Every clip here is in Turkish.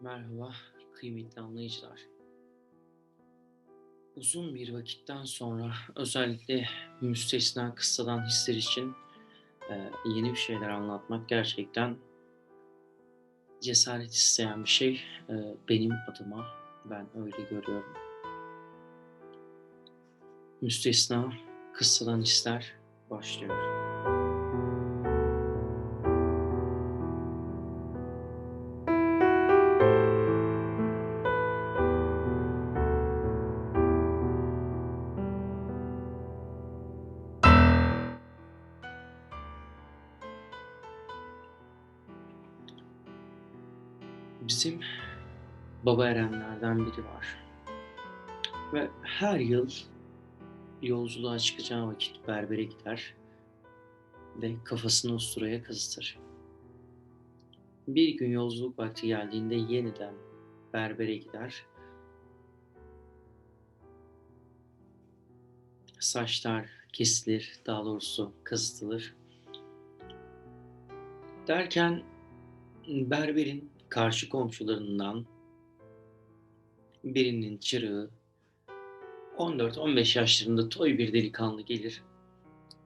Merhaba kıymetli anlayıcılar. Uzun bir vakitten sonra özellikle müstesna kıssadan hisler için e, yeni bir şeyler anlatmak gerçekten cesaret isteyen bir şey. E, benim adıma ben öyle görüyorum. Müstesna kıssadan hisler başlıyor. Bizim baba erenlerden biri var. Ve her yıl yolculuğa çıkacağı vakit berbere gider ve kafasını usturaya kazıtır. Bir gün yolculuk vakti geldiğinde yeniden berbere gider. Saçlar kesilir, daha doğrusu kazıtılır. Derken berberin karşı komşularından birinin çırağı 14-15 yaşlarında toy bir delikanlı gelir.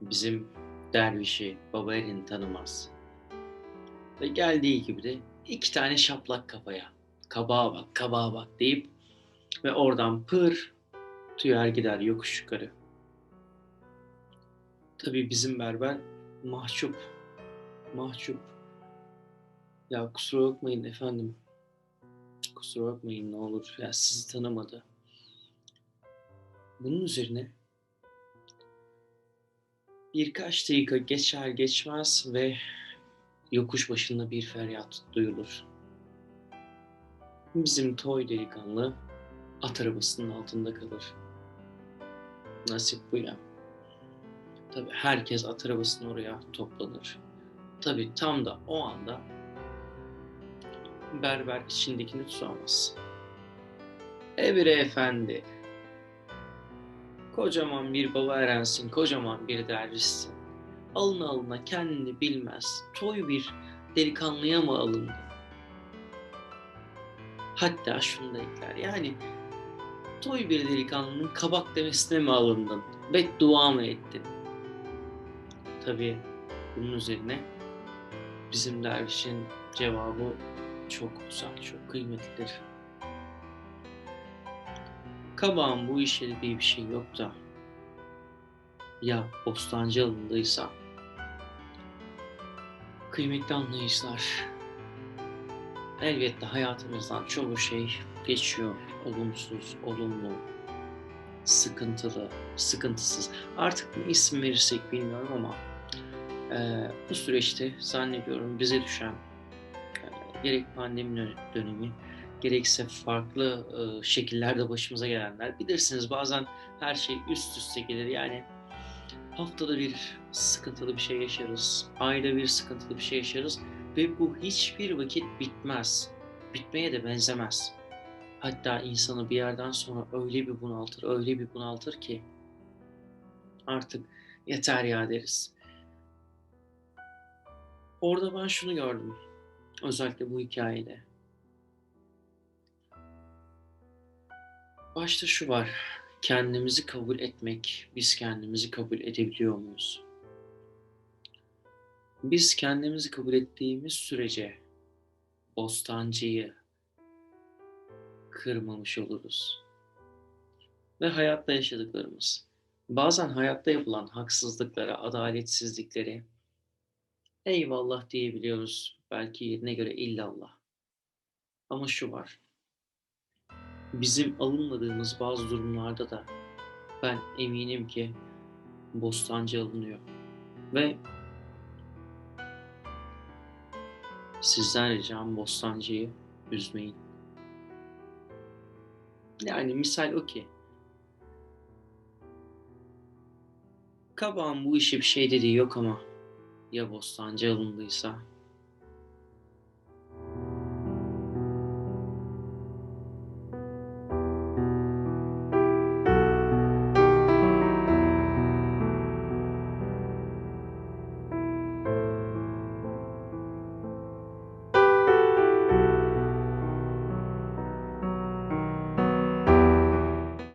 Bizim dervişi baba elini tanımaz. Ve geldiği gibi de iki tane şaplak kafaya kabağa bak kabağa bak deyip ve oradan pır tüyer gider yokuş yukarı. Tabii bizim berber mahcup mahcup ya kusura bakmayın efendim. Kusura bakmayın ne olur. Ya sizi tanımadı. Bunun üzerine birkaç dakika geçer geçmez ve yokuş başında bir feryat duyulur. Bizim toy delikanlı at arabasının altında kalır. Nasip bu ya. Tabi herkes at arabasının oraya toplanır. Tabi tam da o anda berber içindekini tutamaz. Ebire efendi, kocaman bir baba erensin, kocaman bir dervişsin. Alına alına kendini bilmez, toy bir delikanlıya mı alındı? Hatta şunu da ekler, yani toy bir delikanlının kabak demesine mi alındın? Beddua mı ettin? Tabii bunun üzerine bizim dervişin cevabı çok güzel, çok kıymetlidir. Kabağın bu işe dediği bir şey yok da ya bostancı alındıysa kıymetli anlayışlar elbette hayatımızdan çoğu şey geçiyor. Olumsuz, olumlu, sıkıntılı, sıkıntısız. Artık ne isim verirsek bilmiyorum ama e, bu süreçte zannediyorum bize düşen gerek pandemi dönemi gerekse farklı e, şekillerde başımıza gelenler. Bilirsiniz bazen her şey üst üste gelir. Yani haftada bir sıkıntılı bir şey yaşarız. Ayda bir sıkıntılı bir şey yaşarız. Ve bu hiçbir vakit bitmez. Bitmeye de benzemez. Hatta insanı bir yerden sonra öyle bir bunaltır, öyle bir bunaltır ki artık yeter ya deriz. Orada ben şunu gördüm. Özellikle bu hikayede. Başta şu var. Kendimizi kabul etmek. Biz kendimizi kabul edebiliyor muyuz? Biz kendimizi kabul ettiğimiz sürece bostancıyı kırmamış oluruz. Ve hayatta yaşadıklarımız. Bazen hayatta yapılan haksızlıklara, adaletsizlikleri eyvallah diyebiliyoruz. Belki yerine göre illallah. Ama şu var. Bizim alınmadığımız bazı durumlarda da ben eminim ki bostancı alınıyor. Ve sizden ricam bostancıyı üzmeyin. Yani misal o ki Kabağın bu işe bir şey dediği yok ama ya bostancı alındıysa